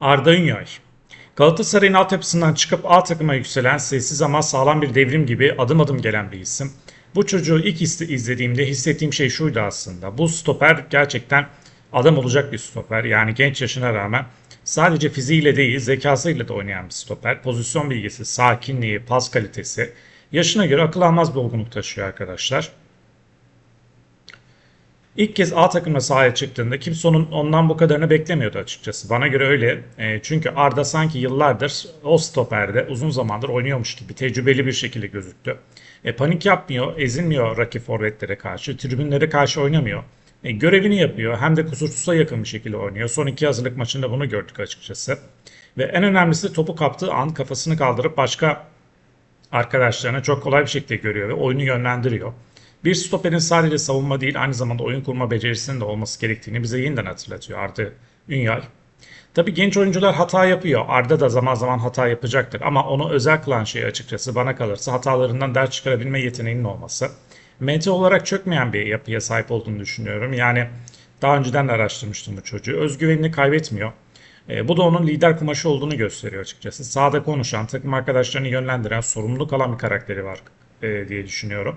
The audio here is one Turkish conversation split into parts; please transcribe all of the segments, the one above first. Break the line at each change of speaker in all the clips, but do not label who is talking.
Arda Ünyay Galatasaray'ın altyapısından çıkıp A takıma yükselen sessiz ama sağlam bir devrim gibi adım adım gelen bir isim. Bu çocuğu ilk iz- izlediğimde hissettiğim şey şuydu aslında. Bu stoper gerçekten adam olacak bir stoper. Yani genç yaşına rağmen sadece fiziğiyle değil zekasıyla da oynayan bir stoper. Pozisyon bilgisi, sakinliği, pas kalitesi yaşına göre akıl almaz bir olgunluk taşıyor arkadaşlar. İlk kez A takımına sahaya çıktığında kimse onun ondan bu kadarını beklemiyordu açıkçası. Bana göre öyle. E, çünkü Arda sanki yıllardır o stoperde uzun zamandır oynuyormuş gibi tecrübeli bir şekilde gözüktü. E, panik yapmıyor, ezilmiyor rakip forvetlere karşı, tribünlere karşı oynamıyor. E, görevini yapıyor hem de kusursuza yakın bir şekilde oynuyor. Son iki hazırlık maçında bunu gördük açıkçası. Ve en önemlisi topu kaptığı an kafasını kaldırıp başka arkadaşlarına çok kolay bir şekilde görüyor ve oyunu yönlendiriyor. Bir stoperin sadece savunma değil aynı zamanda oyun kurma becerisinin de olması gerektiğini bize yeniden hatırlatıyor Arda Ünyay. Tabii genç oyuncular hata yapıyor. Arda da zaman zaman hata yapacaktır. Ama onu özel kılan şey açıkçası bana kalırsa hatalarından ders çıkarabilme yeteneğinin olması. Mente olarak çökmeyen bir yapıya sahip olduğunu düşünüyorum. Yani daha önceden de araştırmıştım bu çocuğu. Özgüvenini kaybetmiyor. E, bu da onun lider kumaşı olduğunu gösteriyor açıkçası. Sağda konuşan, takım arkadaşlarını yönlendiren, sorumluluk alan bir karakteri var e, diye düşünüyorum.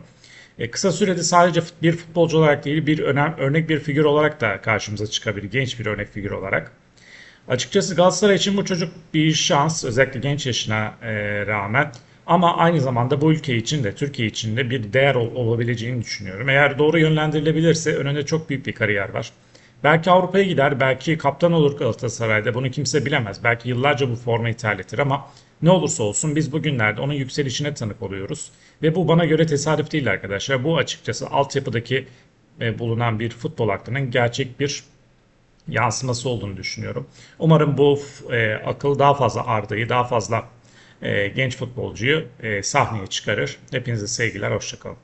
E, kısa sürede sadece bir futbolcu olarak değil, bir önem, örnek bir figür olarak da karşımıza çıkabilir. Genç bir örnek figür olarak. Açıkçası Galatasaray için bu çocuk bir şans, özellikle genç yaşına e, rağmen. Ama aynı zamanda bu ülke için de, Türkiye için de bir değer ol- olabileceğini düşünüyorum. Eğer doğru yönlendirilebilirse önünde çok büyük bir kariyer var. Belki Avrupa'ya gider, belki kaptan olur Galatasaray'da. Bunu kimse bilemez. Belki yıllarca bu formayı terletir ama ne olursa olsun biz bugünlerde onun yükselişine tanık oluyoruz. Ve bu bana göre tesadüf değil arkadaşlar. Bu açıkçası altyapıdaki e, bulunan bir futbol aklının gerçek bir yansıması olduğunu düşünüyorum. Umarım bu e, akıl daha fazla Arda'yı, daha fazla e, genç futbolcuyu e, sahneye çıkarır. Hepinize sevgiler, hoşçakalın.